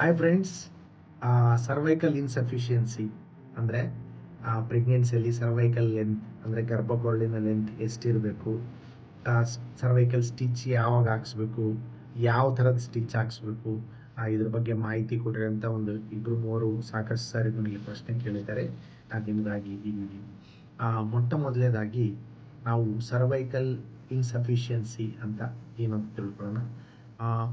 Hi friends cervical insufficiency ಅಂದರೆ ಪ್ರೆಗ್ನೆನ್ಸಿಯಲ್ಲಿ cervical length ಅಂದರೆ ಗರ್ಭಗೋಳಿನ ಲೆಂತ್ ಎಷ್ಟಿರಬೇಕು ಸರ್ವೈಕಲ್ ಸ್ಟಿಚ್ ಯಾವಾಗ ಹಾಕ್ಸ್ಬೇಕು, ಯಾವ ಥರದ ಸ್ಟಿಚ್ ಹಾಕ್ಸ್ಬೇಕು ಇದ್ರ ಬಗ್ಗೆ ಮಾಹಿತಿ ಅಂತ ಒಂದು ಇಬ್ಬರು ಮೂವರು ಸಾಕಷ್ಟು ಸಾರಿ ನನಗೆ ಪ್ರಶ್ನೆ ಕೇಳಿದ್ದಾರೆ. ನಾನು ನಿಮಗಾಗಿ ಇದ್ದೀನಿ ಮೊಟ್ಟ ಮೊದಲನೇದಾಗಿ ನಾವು ಸರ್ವೈಕಲ್ ಇನ್ಸಫಿಷಿಯನ್ಸಿ ಅಂತ ಏನಂತ ತಿಳ್ಕೊಳ್ಳೋಣ.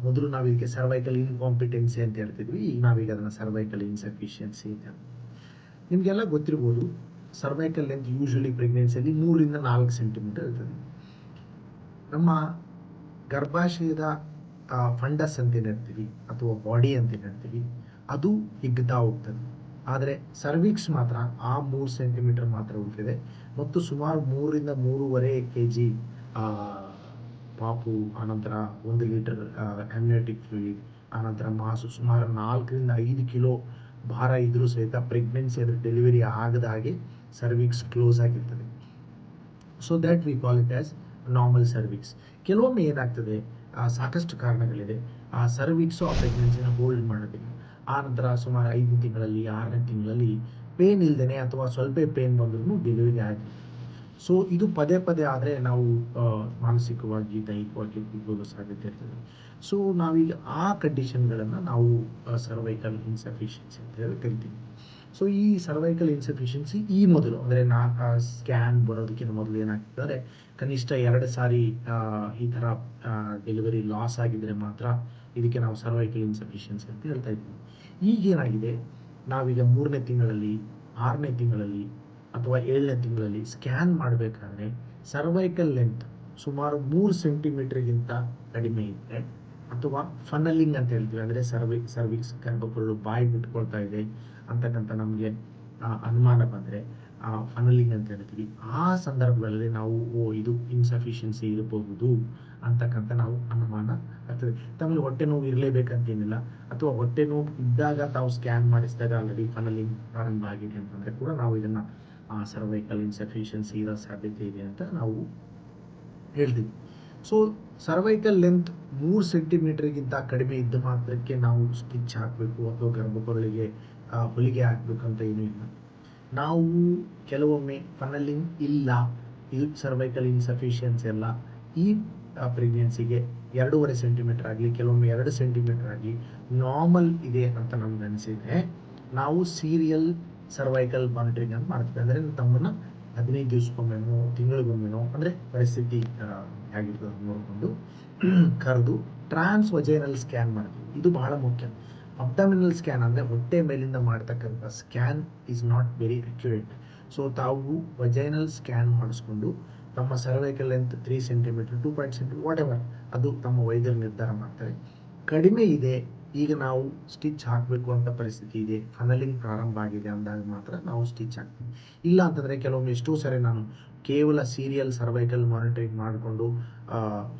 ಮೊದಲು ನಾವು ಇದಕ್ಕೆ ಸರ್ವೈಕಲ್ ಇನ್ಕಾಂಪಿಟೆನ್ಸಿ ಅಂತ ಹೇಳ್ತಿದ್ವಿ, ಈಗ ನಾವೀಗ ಅದನ್ನು ಸರ್ವೈಕಲ್ ಇನ್ಸಫಿಷಿಯನ್ಸಿ ಅಂತ. ನಿಮಗೆಲ್ಲ ಗೊತ್ತಿರ್ಬೋದು ಸರ್ವೈಕಲ್ ಲೆಂತ್ ಯೂಶಲಿ ಪ್ರೆಗ್ನೆನ್ಸಿಯಲ್ಲಿ ಮೂರಿಂದ ನಾಲ್ಕು ಸೆಂಟಿಮೀಟರ್ ಇರ್ತದೆ. ನಮ್ಮ ಗರ್ಭಾಶಯದ ಫಂಡಸ್ ಅಂತ ಹೇಳ್ತೀವಿ, ಅಥವಾ ಬಾಡಿ ಅಂತ ಹೇಳ್ತೀವಿ, ಅದು ಹಿಗ್ತಾ ಹೋಗ್ತದೆ. ಆದರೆ ಸರ್ವಿಕ್ಸ್ ಮಾತ್ರ ಆ ಮೂರು ಸೆಂಟಿಮೀಟರ್ ಮಾತ್ರ ಉಳಿದಿದೆ ಮತ್ತು ಸುಮಾರು ಮೂರರಿಂದ ಮೂರುವರೆ ಕೆ ಜಿ ಪಾಪು ಆನಂತರ ಒಂದು ಲೀಟರ್ ಅಮ್ನಿಯೋಟಿಕ್ ಫ್ಲೂಯಿಡ್ ಆನಂತರ ಮಾಸು ಸುಮಾರು ನಾಲ್ಕರಿಂದ ಐದು ಕಿಲೋ ಭಾರ ಇದ್ದರೂ ಸಹಿತ ಪ್ರೆಗ್ನೆನ್ಸಿ ಅಂದರೆ ಡೆಲಿವರಿ ಆಗದ ಹಾಗೆ ಸರ್ವಿಕ್ಸ್ ಕ್ಲೋಸ್ ಆಗಿರ್ತದೆ. So that we call it as normal cervix ಕೆಲವೊಮ್ಮೆ ಏನಾಗ್ತದೆ ಸಾಕಷ್ಟು ಕಾರಣಗಳಿದೆ. ಆ ಸರ್ವಿಕ್ಸು ಆ ಪ್ರೆಗ್ನೆನ್ಸಿನ ಹೋಲ್ಡ್ ಮಾಡೋದಿಲ್ಲ. ಆ ನಂತರ ಸುಮಾರು ಐದು ತಿಂಗಳಲ್ಲಿ, ಆರನೇ ತಿಂಗಳಲ್ಲಿ ಪೇನ್ ಇಲ್ದೇನೆ ಅಥವಾ ಸ್ವಲ್ಪ ಪೇನ್ ಬಂದ್ರೂ ಡೆಲಿವರಿ ಆಗಿ ಸೊ ಇದು ಪದೇ ಪದೇ ಆದರೆ ನಾವು ಮಾನಸಿಕವಾಗಿ, ದೈಹಿಕವಾಗಿ ಕುಗ್ಗೋದು ಸಾಧ್ಯತೆ ಇರ್ತದೆ. ಸೊ ನಾವೀಗ ಆ ಕಂಡೀಷನ್ಗಳನ್ನು ನಾವು ಸರ್ವೈಕಲ್ ಇನ್ಸಫಿಷಿಯನ್ಸಿ ಅಂತ ಹೇಳಿ ಕರಿತೀವಿ. ಸೊ ಈ ಸರ್ವೈಕಲ್ ಇನ್ಸಫಿಷಿಯನ್ಸಿ ಈ ಮೊದಲು, ಅಂದರೆ ನಾ ಸ್ಕ್ಯಾನ್ ಬರೋದಕ್ಕಿಂತ ಮೊದಲು ಏನಾಗ್ತದೆ, ಕನಿಷ್ಠ ಎರಡು ಸಾರಿ ಈ ಥರ ಡೆಲಿವರಿ ಲಾಸ್ ಆಗಿದ್ದರೆ ಮಾತ್ರ ಇದಕ್ಕೆ ನಾವು ಸರ್ವೈಕಲ್ ಇನ್ಸಫಿಷಿಯನ್ಸಿ ಅಂತ ಹೇಳ್ತಾ ಇದ್ದೀವಿ. ಈಗೇನಾಗಿದೆ, ನಾವೀಗ ಮೂರನೇ ತಿಂಗಳಲ್ಲಿ, ಆರನೇ ತಿಂಗಳಲ್ಲಿ ಅಥವಾ ಏಳನೇ ತಿಂಗಳಲ್ಲಿ ಸ್ಕ್ಯಾನ್ ಮಾಡಬೇಕಾದ್ರೆ ಸರ್ವೈಕಲ್ ಲೆಂತ್ ಸುಮಾರು ಮೂರು ಸೆಂಟಿಮೀಟರ್ಗಿಂತ ಕಡಿಮೆ ಇದ್ದರೆ ಅಥವಾ ಫನಲಿಂಗ್ ಅಂತ ಹೇಳ್ತೀವಿ. ಅಂದರೆ ಸರ್ವಿಕ್ ಸರ್ವಿಕ್ಸ್ ಗರ್ಭಗಳು ಬಾಯಿ ಬಿಟ್ಕೊಳ್ತಾ ಇದೆ ಅಂತಕ್ಕಂಥ ನಮಗೆ ಅನುಮಾನ ಬಂದರೆ ಫನಲಿಂಗ್ ಅಂತ ಹೇಳ್ತೀವಿ. ಆ ಸಂದರ್ಭಗಳಲ್ಲಿ ನಾವು, ಓ, ಇದು ಇನ್ಸಫಿಷಿಯನ್ಸಿ ಇರಬಹುದು ಅಂತಕ್ಕಂಥ ನಾವು ಅನುಮಾನ ಆಗ್ತದೆ. ತಮಗೆ ಹೊಟ್ಟೆ ನೋವು ಇರಲೇಬೇಕಂತೇನಿಲ್ಲ ಅಥವಾ ಹೊಟ್ಟೆ ನೋವು ಇದ್ದಾಗ ತಾವು ಸ್ಕ್ಯಾನ್ ಮಾಡಿಸಿದಾಗ ಆಲ್ರೆಡಿ ಫನಲಿಂಗ್ ಪ್ರಾರಂಭ ಆಗಿದೆ ಅಂತಂದರೆ ಕೂಡ ನಾವು ಇದನ್ನು ಸರ್ವೈಕಲ್ ಇನ್ಸಫಿಷಿಯನ್ಸಿ ಇರೋ ಸಾಧ್ಯತೆ ಇದೆ ಅಂತ ನಾವು ಹೇಳ್ತೀವಿ. ಸೊ ಸರ್ವೈಕಲ್ ಲೆಂತ್ ಮೂರು ಸೆಂಟಿಮೀಟರ್ಗಿಂತ ಕಡಿಮೆ ಇದ್ದ ಮಾತ್ರಕ್ಕೆ ನಾವು ಸ್ಟಿಚ್ ಹಾಕಬೇಕು ಅಥವಾ ಗರ್ಭಗಳಿಗೆ ಆ, ಹೊಲಿಗೆ ಹಾಕಬೇಕು ಅಂತ ಏನೂ ಇಲ್ಲ. ನಾವು ಕೆಲವೊಮ್ಮೆ ಫನಲಿಂಗ್ ಇಲ್ಲ ಇದು ಸರ್ವೈಕಲ್ ಇನ್ಸಫಿಷಿಯನ್ಸಿ ಅಲ್ಲ ಈ ಪ್ರೆಗ್ನೆನ್ಸಿಗೆ ಎರಡೂವರೆ ಸೆಂಟಿಮೀಟರ್ ಆಗಲಿ ಕೆಲವೊಮ್ಮೆ ಎರಡು ಸೆಂಟಿಮೀಟರ್ ಆಗಲಿ ನಾರ್ಮಲ್ ಇದೆ ಅಂತ ನಮ್ಗೆ ಅನಿಸಿದ್ರೆ ನಾವು ಸೀರಿಯಲ್ ಸರ್ವೈಕಲ್ ಮಾನಿಟರಿಂಗ್ ಅಂತ ಮಾಡ್ತಾರೆ ಅಂದರೆ ತಮ್ಮನ್ನು ಹದಿನೈದು ದಿವಸಕ್ಕೊಮ್ಮೆನೋ, ತಿಂಗಳಿಗೊಮ್ಮೆನೋ, ಅಂದರೆ ಪರಿಸ್ಥಿತಿ ಹೇಗಿರ್ತದೆ ನೋಡಿಕೊಂಡು ಕರೆದು ಟ್ರಾನ್ಸ್ ವಜೈನಲ್ ಸ್ಕ್ಯಾನ್ ಮಾಡ್ತೀವಿ. ಇದು ಬಹಳ ಮುಖ್ಯ. ಅಬ್ಡಮಿನಲ್ ಸ್ಕ್ಯಾನ್ ಅಂದರೆ ಹೊಟ್ಟೆ ಮೇಲಿಂದ ಮಾಡ್ತಕ್ಕಂಥ scan is not very accurate so ತಾವು ವಜೈನಲ್ ಸ್ಕ್ಯಾನ್ ಮಾಡಿಸ್ಕೊಂಡು ತಮ್ಮ cervical length three centimeter two point centimeter whatever ಅದು ತಮ್ಮ ವೈದ್ಯರು ನಿರ್ಧಾರ ಮಾಡ್ತಾರೆ. ಕಡಿಮೆ ಇದೆ ಈಗ ನಾವು ಸ್ಟಿಚ್ ಹಾಕಬೇಕು ಅಂತ ಪರಿಸ್ಥಿತಿ ಇದೆ. ಫನಲಿಂಗ್ ಪ್ರಾರಂಭ ಆಗಿದೆ ಅಂದಾಗ ಮಾತ್ರ ನಾವು ಸ್ಟಿಚ್ ಹಾಕ್ತೀವಿ. ಇಲ್ಲ ಅಂತಂದರೆ ಕೆಲವೊಮ್ಮೆ ಎಷ್ಟೋ ಸರಿ ನಾನು ಕೇವಲ ಸೀರಿಯಲ್ ಸರ್ವೈಕಲ್ ಮಾನಿಟರಿಂಗ್ ಮಾಡಿಕೊಂಡು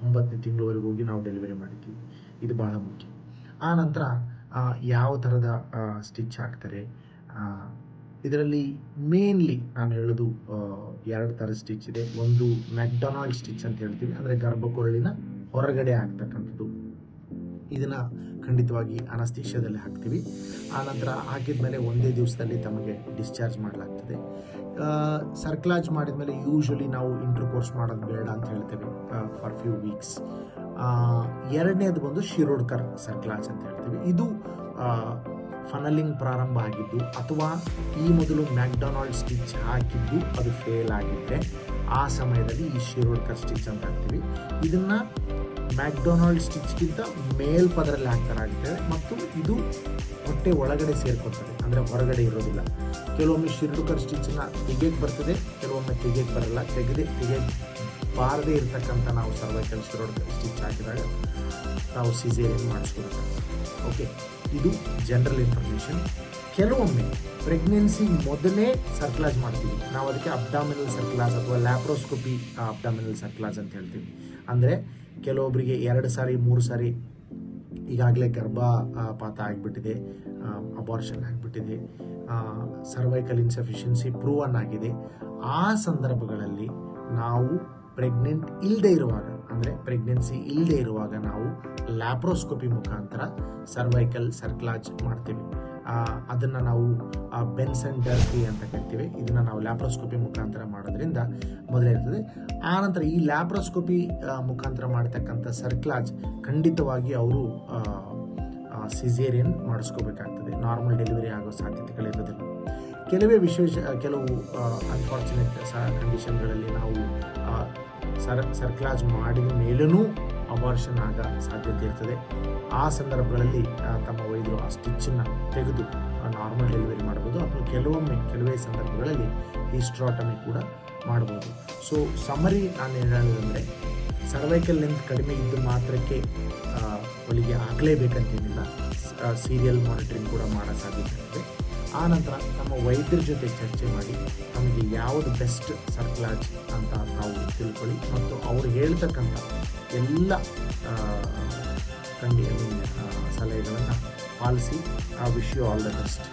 ಒಂಬತ್ತನೇ ತಿಂಗಳವರೆಗೆ ಹೋಗಿ ನಾವು ಡೆಲಿವರಿ ಮಾಡಿದ್ದೀವಿ. ಇದು ಬಹಳ ಮುಖ್ಯ. ಆ ನಂತರ ಯಾವ ಥರದ ಸ್ಟಿಚ್ ಹಾಕ್ತಾರೆ? ಇದರಲ್ಲಿ ಮೇನ್ಲಿ ನಾನು ಹೇಳೋದು ಎರಡು ಥರ ಸ್ಟಿಚ್ ಇದೆ. ಒಂದು ಮ್ಯಾಕ್ಡೊನಾಲ್ಡ್ ಸ್ಟಿಚ್ ಅಂತ ಹೇಳ್ತೀವಿ. ಅಂದರೆ ಗರ್ಭಕೊರಳಿನ ಹೊರಗಡೆ ಆಗ್ತಕ್ಕಂಥದ್ದು. ಇದನ್ನು ಖಂಡಿತವಾಗಿ ಅನಸ್ತೀಷ್ಯದಲ್ಲಿ ಹಾಕ್ತೀವಿ. ಆ ನಂತರ ಹಾಕಿದ್ಮೇಲೆ ಒಂದೇ ದಿವಸದಲ್ಲಿ ತಮಗೆ ಡಿಸ್ಚಾರ್ಜ್ ಮಾಡಲಾಗ್ತದೆ. ಸರ್ಕ್ಲಾಜ್ ಮಾಡಿದ್ಮೇಲೆ ಯೂಶ್ವಲಿ ನಾವು ಇಂಟರ್ ಕೋರ್ಸ್ ಮಾಡೋದು ಬೇಡ ಅಂತ ಹೇಳ್ತೇವೆ ಫಾರ್ ಫ್ಯೂ ವೀಕ್ಸ್ ಎರಡನೇದು ಬಂದು ಶಿರೋಡ್ಕರ್ ಸರ್ಕ್ಲಾಜ್ ಅಂತ ಹೇಳ್ತೀವಿ. ಇದು ಫನಲಿಂಗ್ ಪ್ರಾರಂಭ ಆಗಿದ್ದು ಅಥವಾ ಈ ಮೊದಲು ಮ್ಯಾಕ್ಡೊನಾಲ್ಡ್ ಸ್ಟಿಚ್ ಹಾಕಿದ್ದು ಅದು ಫೇಲ್ ಆಗಿದ್ದರೆ ಆ ಸಮಯದಲ್ಲಿ ಈ ಶಿರೋಡ್ಕರ್ ಸ್ಟಿಚ್ ಅಂತ ಹಾಕ್ತೀವಿ. ಇದನ್ನು ಮ್ಯಾಕ್ಡೊನಾಲ್ಡ್ ಸ್ಟಿಚ್ಗಿಂತ ಮೇಲ್ಪದರಲ್ಲಿ ಹಾಕ್ತಾರಾಗ್ತದೆ ಮತ್ತು ಇದು ಹೊಟ್ಟೆ ಒಳಗಡೆ ಸೇರ್ಕೊತದೆ ಅಂದರೆ ಹೊರಗಡೆ ಇರೋದಿಲ್ಲ. ಕೆಲವೊಮ್ಮೆ ಶಿರ್ಡುಕರ್ ಸ್ಟಿಚ್ಚನ್ನ ತೆಗೆಯಕ್ಕೆ ಬರ್ತದೆ, ಕೆಲವೊಮ್ಮೆ ತೆಗೆಯಕ್ಕೆ ಬರಲ್ಲ. ತೆಗೆದೆ ತೆಗೆಯಕ್ಕೆ ಬಾರದೇ ಇರತಕ್ಕಂಥ ನಾವು ಸರ್ವೈಕಲ್ ಶಿರೋಡ್ಕರ್ ಸ್ಟಿಚ್ ಹಾಕಿದಾಗ ನಾವು ಸಿಜೇರಿಯನ್ ಮಾಡಿಸ್ಕೊಡ್ತೇವೆ ಓಕೆ, ಇದು ಜನರಲ್ ಇನ್ಫಾರ್ಮೇಷನ್. ಕೆಲವೊಮ್ಮೆ ಪ್ರೆಗ್ನೆನ್ಸಿ ಮೊದಲೇ ಸರ್ಕ್ಲಾಜ್ ಮಾಡ್ತೀವಿ. ನಾವು ಅದಕ್ಕೆ ಅಬ್ಡಾಮಿನಲ್ ಸರ್ಕ್ಲಾಜ್ ಅಥವಾ ಲ್ಯಾಪ್ರೋಸ್ಕೋಪಿ ಅಬ್ಡಾಮಿನಲ್ ಸರ್ಕ್ಲಾಜ್ ಅಂತ ಹೇಳ್ತೀವಿ. ಅಂದರೆ ಕೆಲವೊಬ್ಬರಿಗೆ ಎರಡು ಸಾರಿ, ಮೂರು ಸಾರಿ ಈಗಾಗಲೇ ಗರ್ಭಪಾತ ಆಗಿಬಿಟ್ಟಿದೆ ಅಬಾರ್ಷನ್ ಆಗಿಬಿಟ್ಟಿದೆ ಸರ್ವೈಕಲ್ ಇನ್ಸಫಿಷಿಯನ್ಸಿ ಪ್ರೂವನ್ ಆಗಿದೆ. ಆ ಸಂದರ್ಭಗಳಲ್ಲಿ ನಾವು ಪ್ರೆಗ್ನೆಂಟ್ ಇಲ್ಲದೆ ಇರುವಾಗ, ಅಂದರೆ ಪ್ರೆಗ್ನೆನ್ಸಿ ಇಲ್ಲದೆ ಇರುವಾಗ ನಾವು ಲ್ಯಾಪ್ರೋಸ್ಕೋಪಿ ಮುಖಾಂತರ ಸರ್ವೈಕಲ್ ಸರ್ಕ್ಲಾಜ್ ಮಾಡ್ತೀವಿ. ಅದನ್ನು ನಾವು ಬೆನ್ಸನ್ ಡರ್ಕಿ ಅಂತ ಕರಿತೀವಿ. ಇದನ್ನು ನಾವು ಲ್ಯಾಪ್ರೋಸ್ಕೋಪಿ ಮುಖಾಂತರ ಮಾಡೋದ್ರಿಂದ ಮೊದಲಿರ್ತದೆ ಆನಂತರ ಈ ಲ್ಯಾಪ್ರೋಸ್ಕೋಪಿ ಮುಖಾಂತರ ಮಾಡ್ತಕ್ಕಂಥ ಸರ್ಕ್ಲಾಜ್ ಖಂಡಿತವಾಗಿ ಅವರು ಸಿಜೇರಿಯನ್ ಮಾಡಿಸ್ಕೋಬೇಕಾಗ್ತದೆ. ನಾರ್ಮಲ್ ಡೆಲಿವರಿ ಆಗೋ ಸಾಧ್ಯತೆಗಳಿರೋದಿಲ್ಲ ಕೆಲವೇ ವಿಶೇಷ, ಕೆಲವು ಅನ್ಫಾರ್ಚುನೇಟ್ ಕಂಡೀಷನ್ಗಳಲ್ಲಿ ನಾವು ಸರ್ ಸರ್ಕ್ಲಾಜ್ ಮಾಡಿದ ಮೇಲೂ ಅಬಾರ್ಷನ್ ಆಗ ಸಾಧ್ಯತೆ ಇರ್ತದೆ. ಆ ಸಂದರ್ಭಗಳಲ್ಲಿ ತಮ್ಮ ವೈದ್ಯರು ಆ ಸ್ಟಿಚ್ಚನ್ನು ತೆಗೆದು ನಾರ್ಮಲ್ ಡೆಲಿವರಿ ಮಾಡ್ಬೋದು ಅಥವಾ ಕೆಲವೊಮ್ಮೆ ಕೆಲವೇ ಸಂದರ್ಭಗಳಲ್ಲಿ ಈಸ್ಟ್ರಾಟಮಿ ಕೂಡ ಮಾಡ್ಬೋದು. ಸೊ ಸಮರಿ ನಾನು ಹೇಳೋದಂದರೆ ಸರ್ವೈಕಲ್ ಲೆಂತ್ ಕಡಿಮೆ ಇದ್ದು ಮಾತ್ರಕ್ಕೆ ಹೊಲಿಗೆ ಆಗಲೇಬೇಕಂತೇನಿಲ್ಲ. ಸೀರಿಯಲ್ ಮಾನಿಟ್ರಿಂಗ್ ಕೂಡ ಮಾಡೋ ಸಾಧ್ಯತೆ ಇದೆ. ಆ ನಂತರ ನಮ್ಮ ವೈದ್ಯರ ಜೊತೆ ಚರ್ಚೆ ಮಾಡಿ ನಮಗೆ ಯಾವುದು ಬೆಸ್ಟ್ ಸರ್ಕ್ಲಾಜ್ ಅಂತ ನಾವು ತಿಳ್ಕೊಳ್ಳಿ. ಮತ್ತು ಅವ್ರು ಹೇಳ್ತಕ್ಕಂಥ ಎಲ್ಲ ಕಂಡಿ ಸಲಹೆಗಳನ್ನು ಪಾಲಿಸಿ ಆ wish you all the best